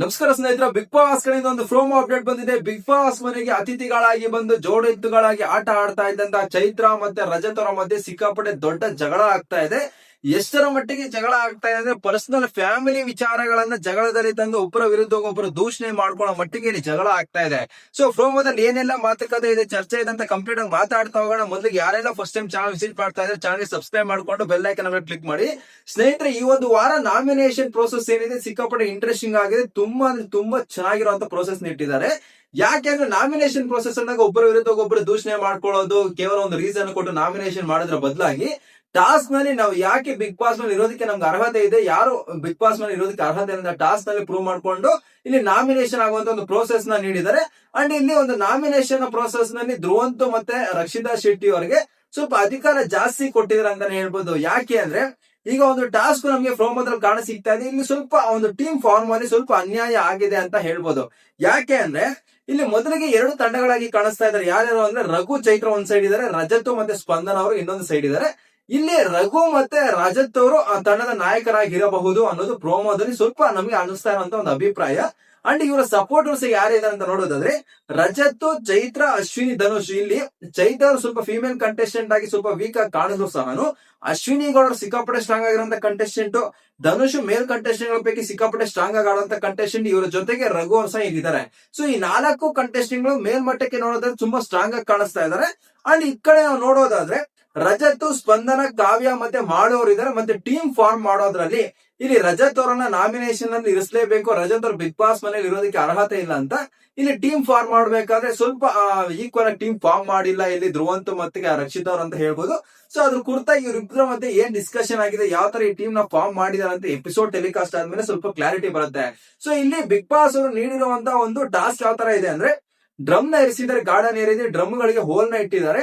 ನಮಸ್ಕಾರ ಸ್ನೇಹಿತರ big Boss ಕಡೆಯಿಂದ ಒಂದು ಫ್ರೋಮೋ ಅಪ್ಡೇಟ್ ಬಂದಿದೆ. ಬಿಗ್ ಬಾಸ್ ಮನೆಗೆ ಅತಿಥಿಗಳಾಗಿ ಬಂದು ಜೋಡೆತ್ತುಗಳಾಗಿ ಆಟ ಆಡ್ತಾ ಇದ್ದಂತ ಚೈತ್ರ ಮತ್ತೆ ರಜತ್ ಅವರ ಮಧ್ಯೆ ಸಿಕ್ಕಾಪಟ್ಟೆ ದೊಡ್ಡ ಜಗಳ ಆಗ್ತಾ ಇದೆ. ಎಷ್ಟರ ಮಟ್ಟಿಗೆ ಜಗಳ ಆಗ್ತಾ ಇದೆ ಅಂದ್ರೆ ಪರ್ಸನಲ್ ಫ್ಯಾಮಿಲಿ ವಿಚಾರಗಳನ್ನ ಜಗಳದಲ್ಲಿ ತಂದು ಒಬ್ಬರ ವಿರುದ್ಧ ಒಬ್ಬರು ದೂಷಣೆ ಮಾಡ್ಕೊಳ್ಳೋ ಮಟ್ಟಿಗೆ ಇಲ್ಲಿ ಜಗಳ ಆಗ್ತಾ ಇದೆ. ಸೊ ಪ್ರೋಮೋದಲ್ಲಿ ಏನೆಲ್ಲ ಮಾತುಕತೆ ಇದೆ, ಚರ್ಚೆ ಇದೆ ಅಂತ ಕಂಪ್ಲೀಟ್ ಆಗಿ ಮಾತಾಡ್ತಾ ಹೋಗೋಣ. ಮೊದಲು ಯಾರೆಲ್ಲ ಫಸ್ಟ್ ಟೈಮ್ ಚಾನಲ್ ವಿಸಿಟ್ ಮಾಡ್ತಾ ಇದ್ರೆ ಚಾನಲ್ ಸಬ್ಸ್ಕ್ರೈಬ್ ಮಾಡ್ಕೊಂಡು ಬೆಲ್ ಐಕನ್ ಮೇಲೆ ಕ್ಲಿಕ್ ಮಾಡಿ. ಸ್ನೇಹಿತರೆ, ಈ ಒಂದು ವಾರ ನಾಮಿನೇಷನ್ ಪ್ರೋಸೆಸ್ ಏನಿದೆ ಸಿಕ್ಕಾಪಟ್ಟೆ ಇಂಟ್ರೆಸ್ಟಿಂಗ್ ಆಗಿದೆ. ತುಂಬಾ ಅಂದ್ರೆ ತುಂಬಾ ಚೆನ್ನಾಗಿರುವಂತ ಪ್ರೋಸೆಸ್ ಇಟ್ಟಿದ್ದಾರೆ. ಯಾಕೆಂದ್ರೆ ನಾಮಿನೇಷನ್ ಪ್ರೋಸೆಸ್ ಅಂದಾಗ ಒಬ್ಬರ ವಿರುದ್ಧ ಒಬ್ಬರು ದೂಷಣೆ ಮಾಡ್ಕೊಳ್ಳೋದು, ಕೇವಲ ಒಂದು ರೀಸನ್ ಕೊಟ್ಟು ನಾಮಿನೇಷನ್ ಮಾಡಿದ್ರ ಬದಲಾಗಿ ಟಾಸ್ಕ್ನಲ್ಲಿ ನಾವು ಯಾಕೆ ಬಿಗ್ ಬಾಸ್ನಲ್ಲಿ ಇರೋದಕ್ಕೆ ನಮ್ಗೆ ಅರ್ಹತೆ ಇದೆ? ಯಾರು ಬಿಗ್ ಬಾಸ್ನಲ್ಲಿ ಇರೋದಕ್ಕೆ ಅರ್ಹತೆ ಅಂತ ಟಾಸ್ಕ್ನಲ್ಲಿ ಪ್ರೂವ್ ಮಾಡ್ಕೊಂಡು ಇಲ್ಲಿ ನಾಮಿನೇಷನ್ ಆಗುವಂತ ಒಂದು ಪ್ರೋಸೆಸ್ನ ನೀಡಿದ್ದಾರೆ. ಅಂಡ್ ಇಲ್ಲಿ ಒಂದು ನಾಮಿನೇಷನ್ ಪ್ರೋಸೆಸ್ನಲ್ಲಿ ಧ್ರುವಂತು ಮತ್ತೆ ರಕ್ಷಿತಾ ಶೆಟ್ಟಿ ಅವರಿಗೆ ಸ್ವಲ್ಪ ಅಧಿಕಾರ ಜಾಸ್ತಿ ಕೊಟ್ಟಿದ್ದಾರೆ ಅಂತಾನೆ ಹೇಳ್ಬೋದು. ಯಾಕೆ ಅಂದ್ರೆ ಈಗ ಒಂದು ಟಾಸ್ಕ್ ನಮಗೆ ಫ್ರೋಮೋದಲ್ಲಿ ಕಾಣ ಸಿಗ್ತಾ ಇದೆ. ಇಲ್ಲಿ ಸ್ವಲ್ಪ ಒಂದು ಟೀಮ್ ಫಾರ್ಮ್ ಅಲ್ಲಿ ಸ್ವಲ್ಪ ಅನ್ಯಾಯ ಆಗಿದೆ ಅಂತ ಹೇಳ್ಬೋದು. ಯಾಕೆ ಅಂದ್ರೆ ಇಲ್ಲಿ ಮೊದಲಿಗೆ ಎರಡು ತಂಡಗಳಾಗಿ ಕಾಣಿಸ್ತಾ ಇದ್ದಾರೆ. ಯಾರ್ಯಾರು ಅಂದ್ರೆ ರಘು ಚೈತ್ರ ಒಂದ್ ಸೈಡ್ ಇದ್ದಾರೆ, ರಜತ್ ಮತ್ತೆ ಸ್ಪಂದನ ಅವರು ಇನ್ನೊಂದು ಸೈಡ್ ಇದ್ದಾರೆ. ಇಲ್ಲಿ ರಘು ಮತ್ತೆ ರಜತ್ ಅವರು ಆ ತಂಡದ ನಾಯಕರಾಗಿರಬಹುದು ಅನ್ನೋದು ಪ್ರೋಮೋದಲ್ಲಿ ಸ್ವಲ್ಪ ನಮಗೆ ಅನಿಸ್ತಾ ಇರುವಂತ ಒಂದು ಅಭಿಪ್ರಾಯ. ಅಂಡ್ ಇವರ ಸಪೋರ್ಟರ್ಸ್ ಯಾರಿದ್ದಾರೆ ಅಂತ ನೋಡೋದಾದ್ರೆ, ರಜತ್, ಚೈತ್ರ, ಅಶ್ವಿನಿ, ಧನುಷ್. ಇಲ್ಲಿ ಚೈತ್ರ ಅವರು ಸ್ವಲ್ಪ ಫಿಮೇಲ್ ಕಂಟೆಸ್ಟೆಂಟ್ ಆಗಿ ಸ್ವಲ್ಪ ವೀಕ್ ಆಗಿ ಕಾಣಿದ್ರು ಸಹನು. ಅಶ್ವಿನಿ ಗೌಡರು ಸಿಕ್ಕಾಪಟ್ಟೆ ಸ್ಟ್ರಾಂಗ್ ಆಗಿರುವಂತ ಕಂಟೆಸ್ಟೆಂಟ್ ಧನುಷ್ ಮೇಲ್ ಕಂಟೆಸ್ಟೆಂಟ್ಗಳ ಪೈಕಿ ಸಿಕ್ಕಾಪಟ್ಟೆ ಸ್ಟ್ರಾಂಗ್ ಆಗಿ ಕಂಟೆಸ್ಟೆಂಟ್ ಇವರ ಜೊತೆಗೆ ರಘು ಅವರು ಸಹ ಇಲ್ಲಿದ್ದಾರೆ. ಸೊ ಈ ನಾಲ್ಕು ಕಂಟೆಸ್ಟೆಂಟ್ಗಳು ಮೇಲ್ಮಟ್ಟಕ್ಕೆ ನೋಡೋದ್ರೆ ತುಂಬಾ ಸ್ಟ್ರಾಂಗ್ ಆಗಿ ಕಾಣಿಸ್ತಾ ಇದ್ದಾರೆ. ಅಂಡ್ ಈ ಕಡೆ ನಾವು ನೋಡೋದಾದ್ರೆ ರಜತ್ ಸ್ಪಂದನ ಕಾವ್ಯ ಮತ್ತೆ ಮಾಡೋರು ಇದಾರೆ. ಮತ್ತೆ ಟೀಮ್ ಫಾರ್ಮ್ ಮಾಡೋದ್ರಲ್ಲಿ ಇಲ್ಲಿ ರಜತ್ ಅವರನ್ನ ನಾಮಿನೇಷನ್ ಅಲ್ಲಿ ಇರಿಸಲೇಬೇಕು. ರಜತ್ ಅವ್ರು ಬಿಗ್ ಬಾಸ್ ಮನೇಲಿ ಇರೋದಕ್ಕೆ ಅರ್ಹತೆ ಇಲ್ಲ ಅಂತ ಇಲ್ಲಿ ಟೀಮ್ ಫಾರ್ಮ್ ಮಾಡ್ಬೇಕಾದ್ರೆ ಸ್ವಲ್ಪ ಈಕ್ವಲ್ ಆಗಿ ಟೀಮ್ ಫಾರ್ಮ್ ಮಾಡಿಲ್ಲ ಇಲ್ಲಿ ಧ್ರುವಂತ ಮತ್ತೆ ರಕ್ಷಿತ್ ಅವ್ರ ಅಂತ ಹೇಳ್ಬೋದು. ಸೊ ಅದ್ರ ಕುರಿತಾಗಿ ಇವ್ರಿಬ್ರ ಮಧ್ಯೆ ಏನ್ ಡಿಸ್ಕಷನ್ ಆಗಿದೆ, ಯಾವ ತರ ಈ ಟೀಮ್ನ ಫಾರ್ಮ್ ಮಾಡಿದಾರೆ ಅಂತ ಎಪಿಸೋಡ್ ಟೆಲಿಕಾಸ್ಟ್ ಆದ್ಮೇಲೆ ಸ್ವಲ್ಪ ಕ್ಲಾರಿಟಿ ಬರುತ್ತೆ. ಸೊ ಇಲ್ಲಿ ಬಿಗ್ ಬಾಸ್ ಅವರು ನೀಡಿರುವಂತ ಒಂದು ಟಾಸ್ಕ್ ಯಾವ ತರ ಇದೆ ಅಂದ್ರೆ ಡ್ರಮ್ನ ಇರಿಸಿದ್ರೆ ಗಾರ್ಡನ್ ಏರಿದೆ ಡ್ರಮ್ ಗಳಿಗೆ ಹೋಲ್ನ ಇಟ್ಟಿದ್ದಾರೆ.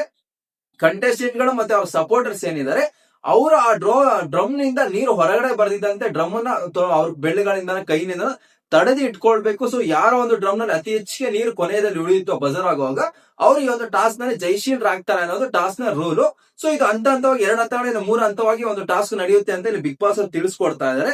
ಕಂಟೆಸ್ಟೆಂಟ್ಗಳು ಮತ್ತೆ ಅವ್ರ ಸಪೋರ್ಟರ್ಸ್ ಏನಿದ್ದಾರೆ, ಅವರು ಆ ಡ್ರೋ ಡ್ರಮ್ನಿಂದ ನೀರು ಹೊರಗಡೆ ಬರ್ದಿದ್ದಂತೆ ಡ್ರಮ್ ಅನ್ನ ಅವ್ರ ಬೆಳ್ಳಿಗಳಿಂದ ಕೈನಿಂದ ತಡೆದು ಇಟ್ಕೊಳ್ಬೇಕು. ಸೊ ಯಾರೋ ಒಂದು ಡ್ರಮ್ನಲ್ಲಿ ಅತಿ ಹೆಚ್ಚಿಗೆ ನೀರು ಕೊನೆಯಲ್ಲಿ ಉಳಿಯಿತು ಬಜರ್ ಆಗುವಾಗ ಅವ್ರು ಈ ಒಂದು ಟಾಸ್ಕ್ನಲ್ಲಿ ಜೈಶೀಲ್ ಆಗ್ತಾರೆ ಅನ್ನೋದು ಟಾಸ್ಕ್ನ ರೂಲು ಸೊ ಇದು ಹಂತ ಹಂತವಾಗಿ, ಎರಡು ಹಂತಗಳಿಂದ ಮೂರು ಹಂತವಾಗಿ ಒಂದು ಟಾಸ್ಕ್ ನಡೆಯುತ್ತೆ ಅಂತ ಇಲ್ಲಿ ಬಿಗ್ ಬಾಸ್ ಅವ್ರು ತಿಳಿಸ್ಕೊಡ್ತಾ ಇದಾರೆ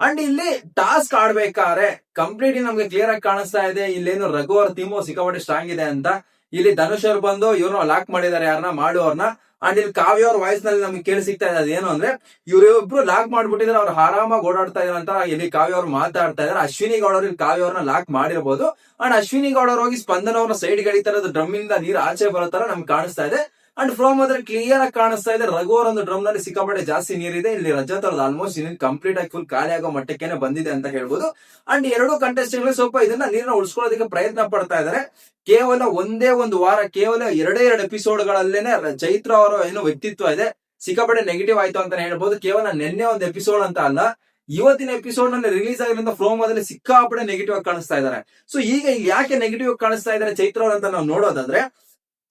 ಅಂಡ್ ಇಲ್ಲಿ ಟಾಸ್ಕ್ ಆಡ್ಬೇಕಾದ್ರೆ ಕಂಪ್ಲೀಟ್ ನಮ್ಗೆ ಕ್ಲಿಯರ್ ಆಗಿ ಕಾಣಿಸ್ತಾ ಇದೆ. ಇಲ್ಲೇನು ರಘು ಅವ್ರ ಥೀಮ್ ಸಿಕ್ಕಾಪಟ್ಟೆ ಸ್ಟ್ರಾಂಗ್ ಇದೆ ಅಂತ ಇಲ್ಲಿ ಧನುಷ್ ಅವ್ರು ಬಂದು ಇವ್ರನ್ನ ಲಾಕ್ ಮಾಡಿದ್ದಾರೆ ಯಾರನ್ನ ಮಾಡುವವ್ರನ್ನ ಅಂಡ್ ಇಲ್ಲಿ ಕಾವ್ಯ ಅವ್ರ ವಾಯ್ಸ್ನಲ್ಲಿ ನಮ್ಗೆ ಕೇಳಿ ಸಿಗ್ತಾ ಇದೆ ಏನು ಅಂದ್ರೆ, ಇವ್ರಿಬ್ರು ಲಾಕ್ ಮಾಡ್ಬಿಟ್ಟಿದ್ರೆ, ಅವ್ರು ಆರಾಮಾಗಿ ಓಡಾಡ್ತಾ ಅಂತ ಇಲ್ಲಿ ಕಾವ್ಯ ಅವ್ರು ಮಾತಾಡ್ತಾ ಇದಾರೆ. ಅಶ್ವಿನಿ ಗೌಡ ಇಲ್ಲಿ ಕಾವ್ಯ ಅವ್ರನ್ನ ಲಾಕ್ ಮಾಡಿರ್ಬೋದು. ಅಂಡ್ ಅಶ್ವಿನಿ ಗೌಡ ಹೋಗಿ ಸ್ಪಂದನ ಸೈಡ್ ಗೆಳಿತಾರ ಡ್ರಮ್ ಇಂದ ನೀರು ಆಚೆ ಬರೋ ತರ ನಮ್ಗೆ ಕಾಣಿಸ್ತಾ ಇದೆ. ಅಂಡ್ ಫ್ರೋಮ್ ಅದ್ರ ಕ್ಲಿಯರ್ ಆಗಿ ಕಾಣಿಸ್ತಾ ಇದೆ ರಘು ಅವ್ರ ಒಂದು ಡ್ರಮ್ನಲ್ಲಿ ಸಿಕ್ಕಾಪಟ್ಟೆ ಜಾಸ್ತಿ ನೀರಿದೆ ಇಲ್ಲಿ ರಜಾ ಅವ್ರದ್ದು ಆಲ್ಮೋಸ್ಟ್ ಇನ್ನೇನು ಕಂಪ್ಲೀಟ್ ಆಗಿ ಫುಲ್ ಖಾಲಿ ಆಗೋ ಮಟ್ಟಕ್ಕೆ ಬಂದಿದೆ ಅಂತ ಹೇಳ್ಬೋದು ಅಂಡ್ ಎರಡು ಕಂಟೆಸ್ಟೆಂಟ್ ಸ್ವಲ್ಪ ಇದನ್ನ ನೀರನ್ನ ಉಳಿಸ್ಕೊಳ್ಳೋದಕ್ಕೆ ಪ್ರಯತ್ನ ಪಡ್ತಾ ಇದ್ದಾರೆ ಕೇವಲ ಒಂದೇ ಒಂದು ವಾರ ಕೇವಲ ಎರಡೇ ಎರಡು ಎಪಿಸೋಡ್ ಗಳಲ್ಲೇನೆ ಚೈತ್ರ ಅವರ ಏನು ವ್ಯಕ್ತಿತ್ವ ಇದೆ ಸಿಕ್ಕಾಪಟ್ಟೆ ನೆಗೆಟಿವ್ ಆಯ್ತು ಅಂತ ಹೇಳ್ಬೋದು ಕೇವಲ ನಿನ್ನೆ ಒಂದು ಎಪಿಸೋಡ್ ಅಂತ ಅಲ್ಲ ಇವತ್ತಿನ ಎಪಿಸೋಡ್ನಲ್ಲಿ ರಿಲೀಸ್ ಆಗಿರೋ ಫ್ರೋಮೋದಲ್ಲಿ ಸಿಕ್ಕಾಪಡೆ ನೆಗೆಟಿವ್ ಆಗಿ ಕಾಣಿಸ್ತಾ ಇದ್ದಾರೆ ಸೊ ಈಗ ಯಾಕೆ ನೆಗೆಟಿವ್ ಆಗಿ ಕಾಣಿಸ್ತಾ ಇದ್ದಾರೆ ಚೈತ್ರ ಅವ್ರ ಅಂತ ನಾವು ನೋಡೋದಾದ್ರೆ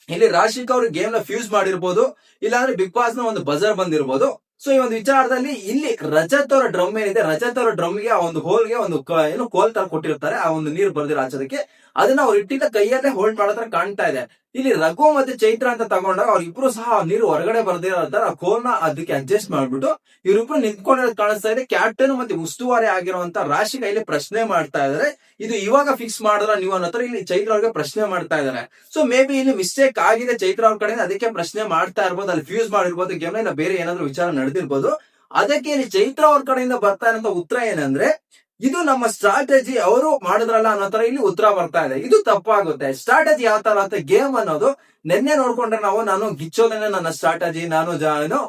ಇಲ್ಲಿ ರಾಶಿಕ್ ಅವರು ಗೇಮ್ನ ಫ್ಯೂಸ್ ಮಾಡಿರ್ಬೋದು, ಇಲ್ಲಾಂದ್ರೆ ಬಿಗ್ ಬಾಸ್ನ ಒಂದು ಬಜರ್ ಬಂದಿರ್ಬೋದು. ಸೊ ಈ ಒಂದು ವಿಚಾರದಲ್ಲಿ ಇಲ್ಲಿ ರಜತ್ ಅವರ ಡ್ರಮ್ ಏನಿದೆ, ರಜತ್ ಅವರ ಡ್ರಮ್ಗೆ ಆ ಒಂದು ಹೋಲ್ಗೆ ಒಂದು ಏನು ಕೋಲ್ ತರ ಕೊಟ್ಟಿರ್ತಾರೆ, ಆ ಒಂದು ನೀರು ಬರ್ದಿರೋ ಆಚೋದಕ್ಕೆ ಅದನ್ನ ಅವ್ರು ಇಟ್ಟಿದ್ದ ಕೈಯಲ್ಲೇ ಹೋಲ್ಡ್ ಮಾಡತ್ರ ಕಾಣ್ತಾ ಇದೆ. ಇಲ್ಲಿ ರಘು ಮತ್ತೆ ಚೈತ್ರ ಅಂತ ತಗೊಂಡಾಗ ಅವ್ರಿಬ್ರು ಸಹ ನೀರು ಹೊರಗಡೆ ಬರ್ದಿರೋ ತರ ಆ ಕೋಲ್ನ ಅದಕ್ಕೆ ಅಡ್ಜಸ್ಟ್ ಮಾಡ್ಬಿಟ್ಟು ಇವ್ರಿಬ್ರು ನಿಂತ್ಕೊಂಡಿರೋದು ಕಾಣಿಸ್ತಾ ಇದೆ. ಕ್ಯಾಪ್ಟನ್ ಮತ್ತೆ ಉಸ್ತುವಾರಿ ಆಗಿರುವಂತ ರಾಶಿ ಕೈಲಿ ಪ್ರಶ್ನೆ ಮಾಡ್ತಾ ಇದಾರೆ. ಇದು ಇವಾಗ ಫಿಕ್ಸ್ ಮಾಡಿದ್ರ ನೀವು ಅನ್ನೋ ತರ ಇಲ್ಲಿ ಚೈತ್ರ ಅವ್ರಿಗೆ ಪ್ರಶ್ನೆ ಮಾಡ್ತಾ ಇದಾರೆ. ಸೊ ಮೇ ಬಿ ಇಲ್ಲಿ ಮಿಸ್ಟೇಕ್ ಆಗಿದೆ ಚೈತ್ರ ಅವ್ರ ಕಡೆ ಅದಕ್ಕೆ ಪ್ರಶ್ನೆ ಮಾಡ್ತಾ ಇರ್ಬೋದು, ಅಲ್ಲಿ ಫ್ಯೂಸ್ ಮಾಡಿರ್ಬೋದು ಗೇಮ್ ಇಲ್ಲ, ಬೇರೆ ಏನಾದ್ರು ವಿಚಾರ ನಡೆದಿರ್ಬೋದು. ಅದಕ್ಕೆ ಇಲ್ಲಿ ಚೈತ್ರ ಅವ್ರ ಕಡೆಯಿಂದ ಬರ್ತಾ ಇರೋ ಉತ್ತರ ಏನಂದ್ರೆ ಇದು ನಮ್ಮ ಸ್ಟ್ರಾಟಜಿ ಅವರು ಮಾಡಿದ್ರಲ್ಲ ಅನ್ನೋ ತರ ಇಲ್ಲಿ ಉತ್ತರ ಬರ್ತಾ ಇದೆ. ಇದು ತಪ್ಪಾಗುತ್ತೆ. ಸ್ಟ್ರಾಟಜಿ ಯಾವ ತರ ಅಂತ ಗೇಮ್ ಅನ್ನೋದು ನಿನ್ನೆ ನೋಡ್ಕೊಂಡ್ರೆ ನಾವು, ನಾನು ಗಿಚ್ಚೋದೇನೆ ನನ್ನ ಸ್ಟ್ರಾಟಜಿ ನಾನು ಏನು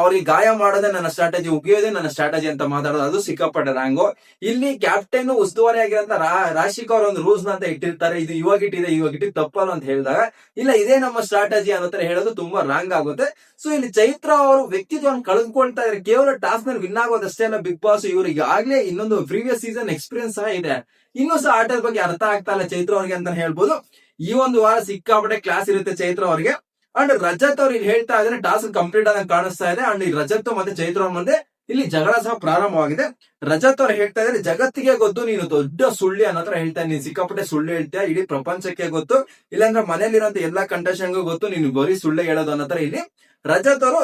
ಅವ್ರಿಗೆ ಗಾಯ ಮಾಡೋದೇ ನನ್ನ ಸ್ಟ್ರಾಟಜಿ ಉಗಿಯೋದೇ ನನ್ನ ಸ್ಟ್ರಾಟಜಿ ಅಂತ ಮಾತಾಡೋದು, ಅದು ಸಿಕ್ಕಾಪಟ್ಟೆ ರಾಂಗು ಇಲ್ಲಿ ಕ್ಯಾಪ್ಟನ್ ಉಸ್ತುವಾರಿ ಆಗಿರೋಂತ ರಾಶಿಕ್ ಅವ್ರ ಒಂದು ರೂಲ್ಸ್ ಅಂತ ಇಟ್ಟಿರ್ತಾರೆ, ಇದು ಇವಾಗ ಇಟ್ಟಿದೆ, ಇವಾಗ ಇಟ್ಟಿದ್ ತಪ್ಪಲ್ಲ ಅಂತ ಹೇಳಿದಾಗ, ಇಲ್ಲ, ಇದೇ ನಮ್ಮ ಸ್ಟ್ರಾಟಜಿ ಅನ್ನೋ ಹೇಳೋದು ತುಂಬಾ ರಾಂಗ್ ಆಗುತ್ತೆ. ಸೊ ಇಲ್ಲಿ ಚೈತ್ರ ಅವರು ವ್ಯಕ್ತಿತ್ವವನ್ನು ಕಳೆದುಕೊಳ್ತಾ ಇದ್ದಾರೆ, ಕೇವಲ ಟಾಸ್ಕ್ನಲ್ಲಿ ವಿನ್ ಆಗೋದಷ್ಟೇ ಅಲ್ಲ ಬಿಗ್ ಬಾಸ್ ಇವರಿಗೆ ಆಗ್ಲೇ ಇನ್ನೊಂದು ಪ್ರೀವಿಯಸ್ ಸೀಸನ್ ಎಕ್ಸ್ಪೀರಿಯನ್ಸ್ ಸಹ ಇದೆ. ಇನ್ನೂ ಸಹ ಆಟದ ಬಗ್ಗೆ ಅರ್ಥ ಆಗ್ತಾ ಇಲ್ಲ ಚೈತ್ರ ಅವ್ರಿಗೆ ಅಂತ ಹೇಳ್ಬೋದು. ಈ ಒಂದು ವಾರ ಸಿಕ್ಕಾಪಟ್ಟೆ ಕ್ಲಾಸ್ ಇರುತ್ತೆ ಚೈತ್ರ ಅವರಿಗೆ. ಅಂಡ್ ರಜತ್ ಅವ್ರು ಇಲ್ಲಿ ಹೇಳ್ತಾ ಇದ್ರೆ ಟಾಸ್ಕ್ ಕಂಪ್ಲೀಟ್ ಆಗಿ ಕಾಣಿಸ್ತಾ ಇದೆ. ಅಂಡ್ ಈ ರಜತ್ ಮತ್ತೆ ಚೈತ್ರ ಅವ್ರ ಮುಂದೆ ಇಲ್ಲಿ ಜಗಳ ಸಹ ಪ್ರಾರಂಭವಾಗಿದೆ. ರಜತ್ ಅವ್ರು ಹೇಳ್ತಾ ಇದ್ರೆ, ಜಗತ್ತಿಗೆ ಗೊತ್ತು, ನೀನು ದೊಡ್ಡ ಸುಳ್ಳಿ ಅನ್ನೋ ತರ ಹೇಳ್ತಾ ನೀನು ಸಿಕ್ಕಾಪಟ್ಟೆ ಸುಳ್ಳು ಹೇಳ್ತೀಯ, ಇಡೀ ಪ್ರಪಂಚಕ್ಕೆ ಗೊತ್ತು. ಇಲ್ಲಾಂದ್ರೆ ಮನೇಲಿರೋ ಎಲ್ಲಾ ಕಂಟೆಸ್ಟೆಂಟ್ಗೂ ಗೊತ್ತು, ನೀನು ಬರೀ ಸುಳ್ಳೆ ಹೇಳೋದು ಅನ್ನೋ ತರ ಇಲ್ಲಿ ರಜತ್ ಅವರು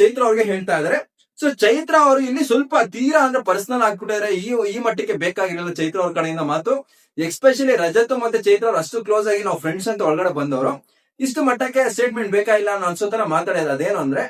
ಚೈತ್ರ ಅವ್ರಿಗೆ ಹೇಳ್ತಾ ಇದಾರೆ. ಸೊ ಚೈತ್ರ ಅವರು ಇಲ್ಲಿ ಸ್ವಲ್ಪ ತೀರಾ ಅಂದ್ರೆ ಪರ್ಸನಲ್ ಆಗ್ಬಿಟ್ಟಿದ್ರೆ. ಈ ಈ ಮಟ್ಟಕ್ಕೆ ಬೇಕಾಗಿರಲಿಲ್ಲ ಚೈತ್ರ ಅವ್ರ ಕಡೆಯಿಂದ ಮಾತು. ಎಕ್ಸ್ಪೆಷಲಿ ರಜತ್ ಮತ್ತೆ ಚೈತ್ರ ಅವ್ರು ಅಷ್ಟು ಕ್ಲೋಸ್ ಆಗಿ ನಾವು ಫ್ರೆಂಡ್ಸ್ ಅಂತ ಒಳಗಡೆ ಬಂದವರು. ಇಷ್ಟು ಮಟ್ಟಕ್ಕೆ ಸ್ಟೇಟ್ಮೆಂಟ್ ಬೇಕಾಗಿಲ್ಲ ಅನ್ನೋ ಅನ್ಸೋ ತರ ಮಾತಾಡಿದ್ರೆ ಅದೇನು ಅಂದ್ರೆ,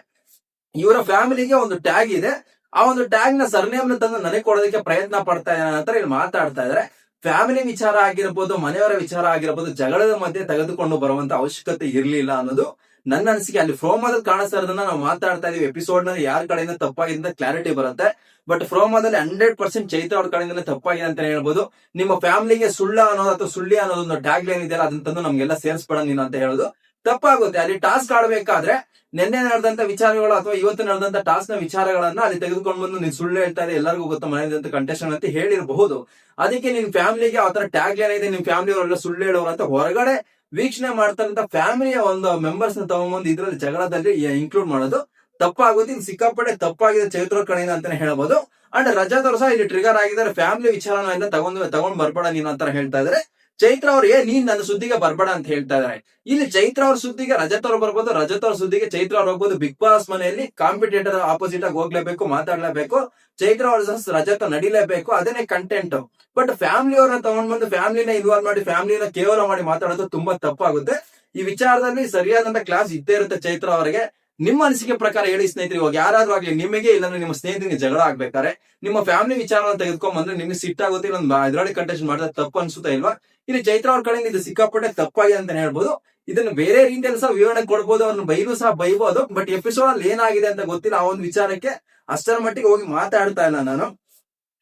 ಇವರ ಫ್ಯಾಮಿಲಿಗೆ ಒಂದು ಟ್ಯಾಗ್ ಇದೆ. ಆ ಒಂದು ಟ್ಯಾಗ್ನ ಸರ್ನೇಮ್ನ ತಂದು ನನಗೆ ಕೊಡೋದಕ್ಕೆ ಪ್ರಯತ್ನ ಪಡ್ತಾ ಇದ್ದಾರೆ ಅಂತ ಇಲ್ಲಿ ಮಾತಾಡ್ತಾ ಇದ್ದಾರೆ ಫ್ಯಾಮಿಲಿ ವಿಚಾರ ಆಗಿರ್ಬೋದು, ಮನೆಯವರ ವಿಚಾರ ಆಗಿರ್ಬೋದು, ಜಗಳದ ಮಧ್ಯೆ ತೆಗೆದುಕೊಂಡು ಬರುವಂತ ಅವಶ್ಯಕತೆ ಇರಲಿಲ್ಲ ಅನ್ನೋದು ನನ್ನ ಅನಿಸಿಕೆ. ಅಲ್ಲಿ ಫ್ರೋಮಾದಲ್ಲಿ ಕಾಣಿಸ್ತಾ ಇರೋದನ್ನ ನಾವು ಮಾತಾಡ್ತಾ ಇದೀವಿ. ಎಪಿಸೋಡ್ನಲ್ಲಿ ಯಾರ ಕಡೆಯಿಂದ ತಪ್ಪಾಗಿದೆ ಅಂತ ಕ್ಲಾರಿಟಿ ಬರುತ್ತೆ. ಬಟ್ ಫ್ರೋಮಾದಲ್ಲಿ ಹಂಡ್ರೆಡ್ ಪರ್ಸೆಂಟ್ ಚೈತ್ರ ಅವ್ರ ಕಡೆಯಿಂದ ತಪ್ಪಾಗಿದೆ ಅಂತ ಹೇಳ್ಬೋದು. ನಿಮ್ಮ ಫ್ಯಾಮಿಲಿಗೆ ಸುಳ್ಳ ಅನ್ನೋದು ಅಥವಾ ಸುಳ್ಳಿ ಅನ್ನೋದೊಂದು ಟ್ಯಾಗ್ ಲೈನ್ ಇದೆಯಲ್ಲ, ಅದನ್ನ ತಂದು ನಮ್ಗೆಲ್ಲ ಸೇರಿಸ್ಬೇಡ ನೀನು ಅಂತ ಹೇಳೋದು. ತಪ್ಪಾಗುತ್ತೆ. ಅಲ್ಲಿ ಟಾಸ್ಕ್ ಆಡ್ಬೇಕಾದ್ರೆ ನಿನ್ನೆ ನಡೆದಂತ ವಿಚಾರಗಳು ಅಥವಾ ಇವತ್ತು ನಡೆದಂತ ಟಾಸ್ಕ್ನ ವಿಚಾರಗಳನ್ನ ಅಲ್ಲಿ ತೆಗೆದುಕೊಂಡು ಬಂದು ನೀನ್ ಸುಳ್ಳು ಹೇಳ್ತಾ ಇದೆ ಎಲ್ಲರಿಗೂ ಗೊತ್ತ ಮನೆಯಂತ ಕಂಟೆಸ್ಟೆಂಟ್ ಅಂತ ಹೇಳಿರಬಹುದು. ಅದಕ್ಕೆ ನಿನ್ ಫ್ಯಾಮಿಲಿಗೆ ಆತರ ತರ ಟ್ಯಾಗ್ ಏನಿದೆ ನಿಮ್ ಫ್ಯಾಮಿಲಿ ಅವರೆಲ್ಲ ಸುಳ್ಳು ಹೇಳೋರು ಅಂತ ಹೊರಗಡೆ ವೀಕ್ಷಣೆ ಮಾಡ್ತಾರಂತ ಫ್ಯಾಮಿಲಿಯ ಒಂದು ಮೆಂಬರ್ಸ್ನ ತಗೊಂಡ್ಬಂದು ಇದ್ರಲ್ಲಿ ಜಗಳದಲ್ಲಿ ಇನ್ಕ್ಲೂಡ್ ಮಾಡೋದು. ತಪ್ಪಾಗುತ್ತೆ ಇದು ಸಿಕ್ಕಾಪಟ್ಟೆ ತಪ್ಪಾಗಿದೆ ಚೈತ್ರ ಕಡೆಯಿಂದ ಅಂತಾನೆ ಹೇಳಬಹುದು ಅಂಡ್ ರಜಾದವರು ಸಹ ಇಲ್ಲಿ ಟ್ರಿಗರ್ ಆಗಿದ್ದಾರೆ. ಫ್ಯಾಮಿಲಿ ವಿಚಾರನ ತಗೊಂಡು ತಗೊಂಡ್ ಬರ್ಬೇಡ ನೀನು ಅಂತ ಹೇಳ್ತಾ ಇದಾರೆ. ಚೈತ್ರ ಅವ್ರಿಗೆ ನೀನ್ ನನ್ನ ಸುದ್ದಿಗೆ ಬರ್ಬೇಡ ಅಂತ ಹೇಳ್ತಾ ಇದಾರೆ. ಇಲ್ಲಿ ಚೈತ್ರ ಅವ್ರ ಸುದ್ದಿಗೆ ರಜತ್ ಅವ್ರು ಬರ್ಬೋದು, ರಜತ್ ಅವ್ರ ಸುದ್ದಿಗೆ ಚೈತ್ರ ಅವ್ರು ಹೋಗ್ಬೋದು. ಬಿಗ್ ಬಾಸ್ ಮನೆಯಲ್ಲಿ ಕಾಂಪಿಟೇಟರ್ ಆಪೋಸಿಟ್ ಆಗಿ ಹೋಗ್ಲೇಬೇಕು, ಮಾತಾಡ್ಲೇಬೇಕು. ಚೈತ್ರ ಅವ್ರ ರಜತ್ ನಡಿಲೇಬೇಕು ಅದೇನೆ ಕಂಟೆಂಟ್ ಬಟ್ ಫ್ಯಾಮಿಲಿ ಅವ್ರನ್ನ ತಗೊಂಡ್ ಬಂದು ಫ್ಯಾಮಿಲಿನ ಇನ್ವಾಲ್ವ್ ಮಾಡಿ ಫ್ಯಾಮಿಲಿನ ಕೇವಲ ಮಾಡಿ ಮಾತಾಡೋದು ತುಂಬಾ ತಪ್ಪಾಗುತ್ತೆ. ಈ ವಿಚಾರದಲ್ಲಿ ಸರಿಯಾದಂತ ಕ್ಲಾಸ್ ಇದ್ದೇ ಇರುತ್ತೆ ಚೈತ್ರ ಅವರಿಗೆ. ನಿಮ್ಮ ಅನಿಸಿಕೆ ಪ್ರಕಾರ ಹೇಳಿ ಸ್ನೇಹಿತರೆ, ಇವಾಗ ಯಾರಾದ್ರೂ ಆಗ್ಲಿ ನಿಮಗೆ ಇಲ್ಲಾಂದ್ರೆ ನಿಮ್ಮ ಸ್ನೇಹಿತರಿಗೆ ಜಗಳ ಆಗ್ಬೇಕಾರೆ ನಿಮ್ಮ ಫ್ಯಾಮಿಲಿ ವಿಚಾರವನ್ನು ತೆಗೆದುಕೊಂಡ್ ಬಂದ್ರೆ ನಿಮ್ಗೆ ಸಿಟ್ಟಾಗುತ್ತೆ ಇಲ್ಲೊಂದು ಇದರಲ್ಲಿ ಕಂಟೆಸ್ಟ್ ಮಾಡಿದ್ರೆ ತಪ್ಪು ಅನ್ಸುತ್ತಾ ಇಲ್ವಾ? ಇಲ್ಲಿ ಚೈತ್ರ ಅವ್ರ ಕಡೆಯಿಂದ ಇದು ಸಿಕ್ಕಾಪಟ್ಟೆ ತಪ್ಪಾಗಿದೆ ಅಂತ ಹೇಳ್ಬೋದು. ಇದನ್ನ ಬೇರೆ ರೀತಿಯಲ್ಲಿ ಸಹ ವಿವರಣೆ ಕೊಡ್ಬೋದು, ಅವ್ರನ್ನ ಬೈಲು ಸಹ ಬೈಬೋದು ಬಟ್ ಎಪಿಸೋಡ್ ಅಲ್ಲಿ ಏನಾಗಿದೆ ಅಂತ ಗೊತ್ತಿಲ್ಲ ಆ ಒಂದು ವಿಚಾರಕ್ಕೆ ಅಷ್ಟರ ಮಟ್ಟಿಗೆ ಹೋಗಿ ಮಾತಾಡ್ತಾ ಇಲ್ಲ ನಾನು.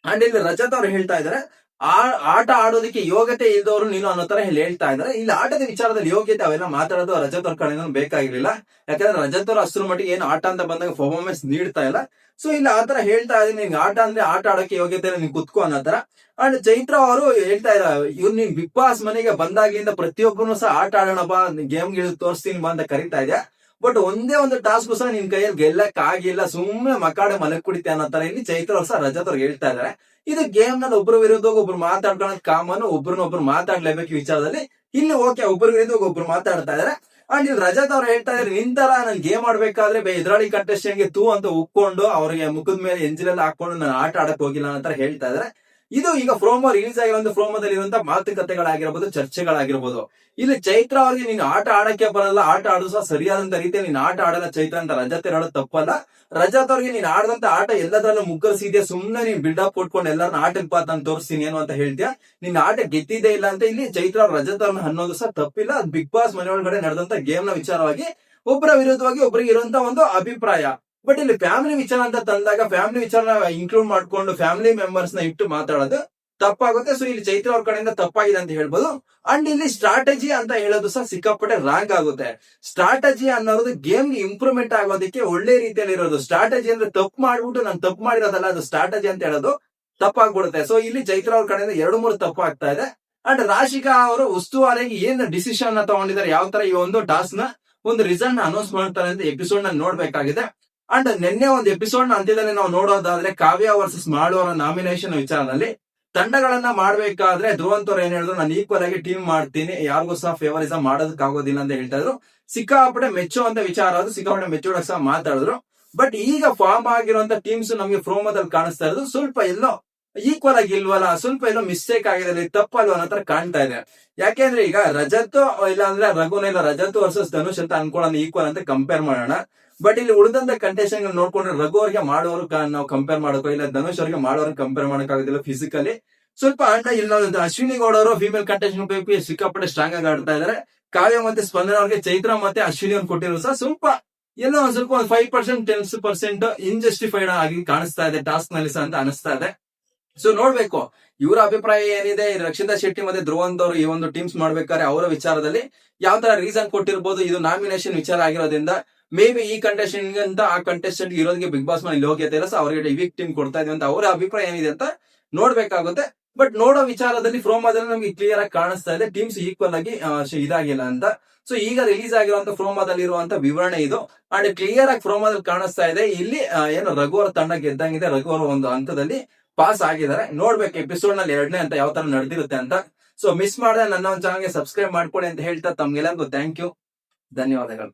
ಅಂಡ್ ಇಲ್ಲಿ ರಜತ್ ಅವ್ರು ಹೇಳ್ತಾ ಇದಾರೆ ಆ ಆಟ ಆಡೋದಕ್ಕೆ ಯೋಗ್ಯತೆ ಇಲ್ಲದವರು ನೀನು ಅನ್ನೋ ತರ ಹೇಳ್ತಾ ಇದ್ದಾರೆ. ಇಲ್ಲಿ ಆಟದ ವಿಚಾರದಲ್ಲಿ ಯೋಗ್ಯತೆ ಅವೆಲ್ಲ ಮಾತಾಡೋದು ರಜತ್ ಅವ್ರ ಕಡೆಯಿಂದ ಬೇಕಾಗಿರ್ಲಿಲ್ಲ. ಯಾಕಂದ್ರೆ ರಜತ್ ಅವ್ರು ಅಷ್ಟರ ಮಟ್ಟಿಗೆ ಏನು ಆಟ ಅಂತ ಬಂದಾಗ ಪರ್ಫಾರ್ಮೆನ್ಸ್ ನೀಡ್ತಾ ಇಲ್ಲ. ಸೊ ಇಲ್ಲಿ ಆತರ ಹೇಳ್ತಾ ಇದ್ದೀನಿ. ನಿನ್ಗೆ ಆಟ ಅಂದ್ರೆ ಆಟ ಆಡೋಕೆ ಯೋಗ್ಯತೆ ನೀನು ಕುತ್ಕೋ ಅನ್ನೋ ತರ. ಅಂಡ್ ಚೈತ್ರ ಅವರು ಹೇಳ್ತಾ ಇರ ಇವ್ರು ನೀನ್ ಬಿಗ್ ಬಾಸ್ ಮನೆಗೆ ಬಂದಾಗಿಂದ ಪ್ರತಿಯೊಬ್ಬನು ಸಹ ಆಟ ಆಡೋಣ ಬಾ ಗೇಮ್ ಗಿಳಿದು ತೋರಿಸ್ತೀನಿ ಬಾ ಅಂತ ಕರಿತಾ ಇದೆಯಾ? ಬಟ್ ಒಂದೇ ಒಂದು ಟಾಸ್ಕ್ ಸಹ ನಿನ್ ಕೈಯಲ್ಲಿ ಗೆಲ್ಲಕ್ ಆಗಿಲ್ಲ ಸುಮ್ಮನೆ ಮಕಾಡೆ ಮಲಗ್ ಕುಡಿತೆ ಅನ್ನೋ ತರ ಇಲ್ಲಿ ಚೈತ್ರ ಸಹ ರಜತ್ ಹೇಳ್ತಾ ಇದಾರೆ ಇದು ಗೇಮ್ನಲ್ಲಿ ಒಬ್ರು ವಿರುದ್ಧ ಒಬ್ರು ಕಾಮಾನು ಕಾಮನ್ ಒಬ್ರನ್ನೊಬ್ರು ಮಾತಾಡ್ಲೇಬೇಕು ವಿಚಾರದಲ್ಲಿ. ಇಲ್ಲಿ ಓಕೆ ಒಬ್ರು ವಿರುದ್ಧ ಒಬ್ರು ಮಾತಾಡ್ತಾ ಇದಾರೆ ಅಂಡ್ ಇಲ್ಲಿ ರಜತ್ ಅವ್ರು ಹೇಳ್ತಾ ಇದ್ರೆ ನಿಂತರ ನನ್ ಗೇಮ್ ಆಡ್ಬೇಕಾದ್ರೆ ಎದುರಾಳಿ ಕಂಟೆಸ್ಟ್ಗೆ ತೂ ಅಂತ ಉಕ್ಕೊಂಡು ಅವ್ರಿಗೆ ಮುಖದ ಮೇಲೆ ಎಂಜಿಲೆಲ್ಲ ಹಾಕೊಂಡು ನಾನು ಆಟ ಆಡಕ್ ಹೋಗಿಲ್ಲ ಅಂತ ಹೇಳ್ತಾ ಇದಾರೆ ಇದು ಈಗ ಫ್ರೋಮೋ ರಿಲೀಸ್ ಆಗಿರೋ ಒಂದು ಫ್ರೋಮೋದಲ್ಲಿ ಇರುವಂತಹ ಮಾತುಕತೆಗಳಾಗಿರ್ಬೋದು ಚರ್ಚೆಗಳಾಗಿರಬಹುದು ಇಲ್ಲಿ ಚೈತ್ರ ಅವರಿಗೆ ನೀನು ಆಟ ಆಡಕ್ಕೆ ಬರಲ್ಲ, ಆಟ ಆಡಿಸುವ ಸರಿಯಾದಂತ ರೀತಿಯಲ್ಲಿ ನೀನು ಆಟ ಆಡಲ್ಲ ಚೈತ್ರ ಅಂತ ರಜತ್ ಹೇಳೋದು ತಪ್ಪಲ್ಲ. ರಜತ್ ಅವ್ರಿಗೆ ನೀನು ಆಡದಂತ ಆಟ ಎಲ್ಲದರಲ್ಲೂ ಮುಗ್ಗರಿಸಿದ್ಯಾ ಸುಮ್ನೆ ನೀನ್ ಬಿಲ್ಡಪ್ ಕೊಟ್ಕೊಂಡು ಎಲ್ಲರನ್ನ ಆಟಕ್ಕೆ ಪಾತ್ ಅಂತ ತೋರಿಸ್ತೀನಿ ಏನು ಅಂತ ಹೇಳ್ತೀಯ? ನಿನ್ನ ಆಟ ಗೆದ್ದಿದೆ ಇಲ್ಲ ಅಂತ ಇಲ್ಲಿ ಚೈತ್ರ ಅವ್ರ ರಜತ್ ಅವ್ರನ್ನ ಅನ್ನೋದು ಸಹ ತಪ್ಪಿಲ್ಲ. ಅದು ಬಿಗ್ ಬಾಸ್ ಮನೆ ಒಳಗಡೆ ನಡೆದಂತ ಗೇಮ್ನ ವಿಚಾರವಾಗಿ ಒಬ್ಬರ ವಿರುದ್ಧವಾಗಿ ಒಬ್ಬರಿಗೆ ಇರುವಂತ ಒಂದು ಅಭಿಪ್ರಾಯ. ಬಟ್ ಇಲ್ಲಿ ಫ್ಯಾಮಿಲಿ ವಿಚಾರ ಅಂತ ತಂದಾಗ ಫ್ಯಾಮಿಲಿ ವಿಚಾರ ಇನ್ಕ್ಲೂಡ್ ಮಾಡ್ಕೊಂಡು ಫ್ಯಾಮಿಲಿ ಮೆಂಬರ್ಸ್ನ ಇಟ್ಟು ಮಾತಾಡೋದು ತಪ್ಪಾಗುತ್ತೆ. ಸೊ ಇಲ್ಲಿ ಚೈತ್ರ ಅವ್ರ ಕಡೆಯಿಂದ ತಪ್ಪಾಗಿದೆ ಅಂತ ಹೇಳ್ಬೋದು. ಅಂಡ್ ಇಲ್ಲಿ ಸ್ಟ್ರಾಟಜಿ ಅಂತ ಹೇಳೋದು ಸಹ ಸಿಕ್ಕಾಪಟ್ಟೆ ರಾಂಗ್ ಆಗುತ್ತೆ. ಸ್ಟ್ರಾಟಜಿ ಅನ್ನೋದು ಗೇಮ್ ಇಂಪ್ರೂವ್ಮೆಂಟ್ ಆಗೋದಕ್ಕೆ ಒಳ್ಳೆ ರೀತಿಯಲ್ಲಿ ಇರೋದು. ಸ್ಟ್ರಾಟಜಿ ಅಂದ್ರೆ ತಪ್ಪು ಮಾಡ್ಬಿಟ್ಟು ನಾನು ತಪ್ಪು ಮಾಡಿರೋದಲ್ಲ, ಅದು ಸ್ಟ್ರಾಟಜಿ ಅಂತ ಹೇಳೋದು ತಪ್ಪಾಗ್ಬಿಡುತ್ತೆ. ಸೊ ಇಲ್ಲಿ ಚೈತ್ರ ಅವ್ರ ಕಡೆಯಿಂದ ಎರಡು ಮೂರು ತಪ್ಪು ಆಗ್ತಾ ಇದೆ. ಅಂಡ್ ರಾಶಿಕಾ ಅವರು ಉಸ್ತುವಾರಿಯಾಗಿ ಏನ್ ಡಿಸಿಷನ್ನ ತಗೊಂಡಿದ್ದಾರೆ, ಯಾವ ತರ ಈ ಒಂದು ಟಾಸ್ಕ್ನ ಒಂದು ರಿಸಲ್ಟ್ನ ಅನೌನ್ಸ್ ಮಾಡ್ತಾರೆ ಅಂತ ಎಪಿಸೋಡ್ನ ನೋಡ್ಬೇಕಾಗಿದೆ. ಅಂಡ್ ನಿನ್ನೆ ಒಂದು ಎಪಿಸೋಡ್ನ ಅಂತ್ಯದಲ್ಲಿ ನಾವು ನೋಡೋದಾದ್ರೆ ಕಾವ್ಯ ವರ್ಸಸ್ ಮಾಡುವ ನಾಮಿನೇಷನ್ ವಿಚಾರದಲ್ಲಿ ತಂಡಗಳನ್ನ ಮಾಡ್ಬೇಕಾದ್ರೆ ಧ್ರುವಂತವ್ರು ಏನ್ ಹೇಳಿದ್ರು, ನಾನು ಈಕ್ವಲ್ ಆಗಿ ಟೀಮ್ ಮಾಡ್ತೀನಿ, ಯಾರಿಗೂ ಸಹ ಫೇವರಿಸಮ್ ಮಾಡೋದಕ್ಕಾಗೋದಿಲ್ಲ ಅಂತ ಹೇಳ್ತಾ ಇದ್ರು. ಮೆಚ್ಚೋ ಅಂತ ವಿಚಾರ ಅದು, ಸಿಕ್ಕಾಪಟ್ಟೆ ಮೆಚ್ಚೋಡಕ್ ಸಹ ಮಾತಾಡಿದ್ರು. ಬಟ್ ಈಗ ಫಾರ್ಮ್ ಆಗಿರುವಂತ ಟೀಮ್ಸ್ ನಮಗೆ ಪ್ರೋಮೋದಲ್ಲಿ ಕಾಣಿಸ್ತಾ ಇರೋದು, ಸ್ವಲ್ಪ ಎಲ್ಲೋ ಈಕ್ವಲ್ ಆಗಿ ಇಲ್ವಲ್ಲ, ಸ್ವಲ್ಪ ಎಲ್ಲೋ ಮಿಸ್ಟೇಕ್ ಆಗಿದೆ ತಪ್ಪು ತಪ್ಪಲ್ವ ಅನ್ನೋ ತರ ಕಾಣ್ತಾ ಇದೆ. ಯಾಕೆಂದ್ರೆ ಈಗ ರಜತ್ ಇಲ್ಲ ಅಂದ್ರೆ ರಘುನ ಇಲ್ಲ ರಜತ್ ವರ್ಸಸ್ ಧನುಷ್ ಅಂತ ಅನ್ಕೊಳ್ಳೋಣ ಈಕ್ವಲ್ ಅಂತ ಕಂಪೇರ್ ಮಾಡೋಣ. ಬಟ್ ಇಲ್ಲಿ ಉಳಿದಂತ ಕಂಟೆಸ್ಟೆಂಟ್ ನೋಡ್ಕೊಂಡ್ರೆ ರಘು ಅವ್ರಿಗೆ ಮಾಡೋರು ನಾವು ಕಂಪೇರ್ ಮಾಡೋಕೋ, ಇಲ್ಲ ಧನುಷ್ ಅವ್ರಿಗೆ ಮಾಡೋರು ಕಂಪೇರ್ ಮಾಡೋಕ್ಕಾಗೋದಿಲ್ಲ ಫಿಸಿಕಲಿ ಸ್ವಲ್ಪ ಅಣ್ಣ ಇಲ್ಲ ಅಶ್ವಿನಿ ಗೌಡ ಅವರು ಫಿಮೇಲ್ ಕಂಟೆಸ್ಟೆಂಟ್ ಪೈಪಿ ಸಿಕ್ಕಾಪಟ್ಟೆ ಸ್ಟ್ರಾಂಗ್ ಆಗಿ ಆಡ್ತಾ ಇದಾರೆ. ಕಾವ್ಯ ಮತ್ತೆ ಸ್ಪಂದನ ಅವ್ರಿಗೆ ಚೈತ್ರ ಮತ್ತೆ ಅಶ್ವಿನಿ ಅವ್ರು ಕೊಟ್ಟಿರೋ ಸಹ ಸ್ವಲ್ಪ ಎಲ್ಲೋ ಒಂದ್ ಸ್ವಲ್ಪ ಒಂದ್ five percent ten percent unjustified ಆಗಿ ಕಾಣಿಸ್ತಾ ಇದೆ ಟಾಸ್ಕ್ನಲ್ಲಿ ಸಹ ಅಂತ ಅನಿಸ್ತಾ ಇದೆ. ಸೊ ನೋಡ್ಬೇಕು, ಇವರ ಅಭಿಪ್ರಾಯ ಏನಿದೆ? ರಕ್ಷಿತಾ ಶೆಟ್ಟಿ ಮತ್ತೆ ಧ್ರುವಂತ್ ಅವರು ಈ ಒಂದು ಟೀಮ್ಸ್ ಮಾಡ್ಬೇಕಾದ್ರೆ ಅವರ ವಿಚಾರದಲ್ಲಿ ಯಾವ ತರ ರೀಸನ್ ಕೊಟ್ಟಿರ್ಬೋದು? ಇದು ನಾಮಿನೇಷನ್ ವಿಚಾರ ಆಗಿರೋದ್ರಿಂದ ಮೇ ಬಿ ಈ ಕಂಟೆಸ್ಟೆಂಟ್ ಅಂತ, ಆ ಕಂಟೆಸ್ಟೆಂಟ್ ಇರೋದಕ್ಕೆ ಬಿಗ್ ಬಾಸ್ ಮನೆ ಯೋಗ್ಯತೆ ಇಲ್ಲ ಸೊ ಅವರಿಗೆ ವಿಕ್ ಟೀಮ್ ಕೊಡ್ತಾ ಇದೀವಿ ಅಂತ ಅವರ ಅಭಿಪ್ರಾಯ ಏನಿದೆ ಅಂತ ನೋಡ್ಬೇಕಾಗುತ್ತೆ. ಬಟ್ ನೋಡೋ ವಿಚಾರದಲ್ಲಿ ಫ್ರೋಮಾದಲ್ಲಿ ನಮಗೆ ಕ್ಲಿಯರ್ ಆಗಿ ಕಾಣಿಸ್ತಾ ಇದೆ ಟೀಮ್ಸ್ ಈಕ್ವಲ್ ಆಗಿ ಇದಾಗಿಲ್ಲ ಅಂತ. ಸೊ ಈಗ ರಿಲೀಸ್ ಆಗಿರುವಂತ ಫ್ರೋಮಾದಲ್ಲಿ ಇರುವಂತ ವಿವರಣೆ ಇದು. ಅಂಡ್ ಕ್ಲಿಯರ್ ಆಗಿ ಫ್ರೋಮಾದಲ್ಲಿ ಕಾಣಿಸ್ತಾ ಇದೆ, ಇಲ್ಲಿ ಏನು ರಘು ಅವರ ತಂಡ ಗೆದ್ದಂಗಿದೆ, ರಘು ಅವರ ಒಂದು ಹಂತದಲ್ಲಿ ಪಾಸ್ ಆಗಿದ್ದಾರೆ. ನೋಡ್ಬೇಕು ಎಪಿಸೋಡ್ನಲ್ಲಿ ಎರಡನೇ ಅಂತ ಯಾವ ತರ ನಡೆದಿರುತ್ತೆ ಅಂತ. ಸೊ ಮಿಸ್ ಮಾಡದೆ ನನ್ನ ಒಂದು ಚಾನಲ್ಗೆ ಸಬ್ಸ್ಕ್ರೈಬ್ ಮಾಡ್ಕೊಳ್ಳಿ ಅಂತ ಹೇಳ್ತಾ ತಮ್ಗೆಲ್ಲರಿಗೂ ಥ್ಯಾಂಕ್ ಯು ಧನ್ಯವಾದಗಳು.